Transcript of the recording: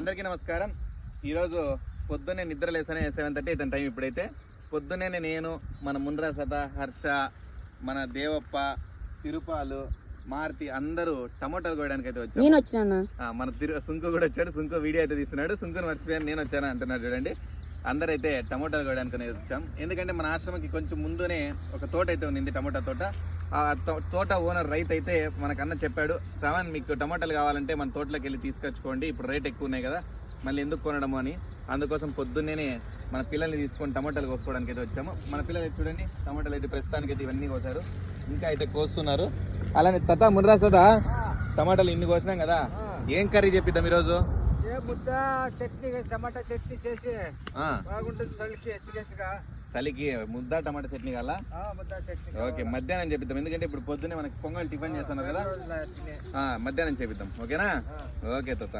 అందరికీ నమస్కారం. ఈరోజు పొద్దున్నే నిద్ర లేసనే సెవెన్ థర్టీ అయితే టైం ఇప్పుడైతే. పొద్దున్నే నేను మన ముండ్రా సత హర్ష మన దేవప్ప తిరుపాలు మారుతి అందరూ టమాటాలు కోయడానికి అయితే వచ్చినా ఆ, మన తిరు సుంకు కూడా వచ్చాడు. సుంకు వీడియో అయితే తీస్తున్నాడు. సుంకుని మర్చిపోయాను నేను వచ్చాను అంటున్నాడు చూడండి. అందరైతే టమోటాలు కోయడానికి వచ్చాం. ఎందుకంటే మన ఆశ్రమంకి కొంచెం ముందునే ఒక తోట అయితే ఉంది టమోటా తోట. తోట ఓనర్ రైతు అయితే మనకన్న చెప్పాడు శ్రవణ్ మీకు టమాటాలు కావాలంటే మన తోటలోకి వెళ్ళి తీసుకొచ్చుకోండి ఇప్పుడు రేట్ ఎక్కువ ఉన్నాయి కదా మళ్ళీ ఎందుకు కొనడము అని. అందుకోసం పొద్దున్నే మన పిల్లల్ని తీసుకొని టమాటాలు కోసుకోవడానికి అయితే వచ్చాము. మన పిల్లలు చూడండి టమాటాలు అయితే ప్రస్తుతానికి అయితే ఇవన్నీ కోసారు. ఇంకా అయితే కోస్తున్నారు. అలానే తత మున్రా సదా టమాటాలు ఇన్ని కోసినాం కదా. ఏం కర్రీ చెప్పిద్దాం ఈరోజు? ఏ ముద్ద చట్నీ టమాటా చట్నీ చేసి బాగుంటుంది చలికి హెచ్చరికగా. చలికి ముద్ద టమాటా చట్నీ చట్నీ ఓకే మధ్యాహ్నం చెప్పిద్దాం. ఎందుకంటే ఇప్పుడు పొద్దున్నే మనకి పొంగల్ టిఫిన్ చేస్తున్నారు కదా. మధ్యాహ్నం చేపిద్దాం ఓకేనా? ఓకే తత.